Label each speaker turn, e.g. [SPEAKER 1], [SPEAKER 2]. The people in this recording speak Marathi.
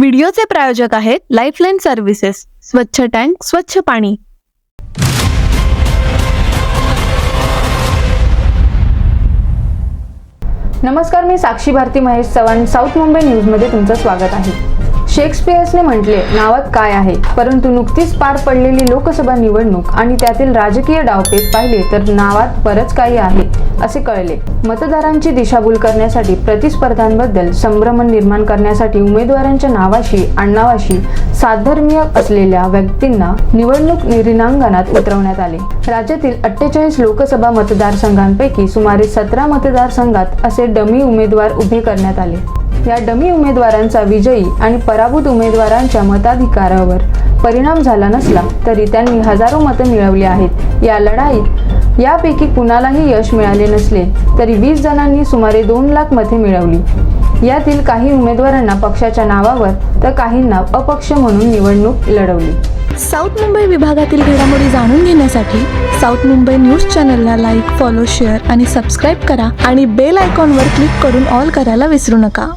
[SPEAKER 1] व्हिडिओचे प्रायोजक आहेत लाईफलाईन सर्व्हिसेस स्वच्छ टँक स्वच्छ पाणी.
[SPEAKER 2] नमस्कार मी साक्षी भारती महेश चव्हाण साऊथ मुंबई न्यूजमध्ये तुमचं स्वागत आहे. शेक्सपियर्सने म्हटले नावात काय आहे? परंतु नुकतीच पार पडलेली लोकसभा निवडणूक आणि त्यातील राजकीय डावपेच पाहिले तर नावात बरंच काही आहे असे कळले. मतदारांची दिशाभूल करण्यासाठी प्रतिस्पर्धांबद्दल संभ्रम निर्माण करण्यासाठी उमेदवारांच्या नावाशी अण्णावाशी साधर्म्य असलेल्या व्यक्तींना निवडणूक रिणांगणात उतरवण्यात आले. राज्यातील अठ्ठेचाळीस लोकसभा मतदारसंघांपैकी सुमारे सतरा मतदारसंघात असे डमी उमेदवार उभे करण्यात आले. या डमी उमेदवारांचा विजयी आणि पराभूत उमेदवारांच्या मताधिकारावर परिणाम झाला नसला तरी त्यांनी हजारो मतं मिळवली आहेत. या लढाईत यापैकी कुणालाही यश मिळाले नसले तरी वीस जणांनी सुमारे दोन लाख मते मिळवली. यातील काही उमेदवारांना पक्षाच्या नावावर तर काहींना अपक्ष म्हणून निवडणूक लढवली.
[SPEAKER 1] साऊथ मुंबई विभागातील घडामोडी जाणून घेण्यासाठी साऊथ मुंबई न्यूज चॅनलला लाईक फॉलो शेअर आणि सबस्क्राईब करा आणि बेल आयकॉनवर क्लिक करून ऑल करायला विसरू नका.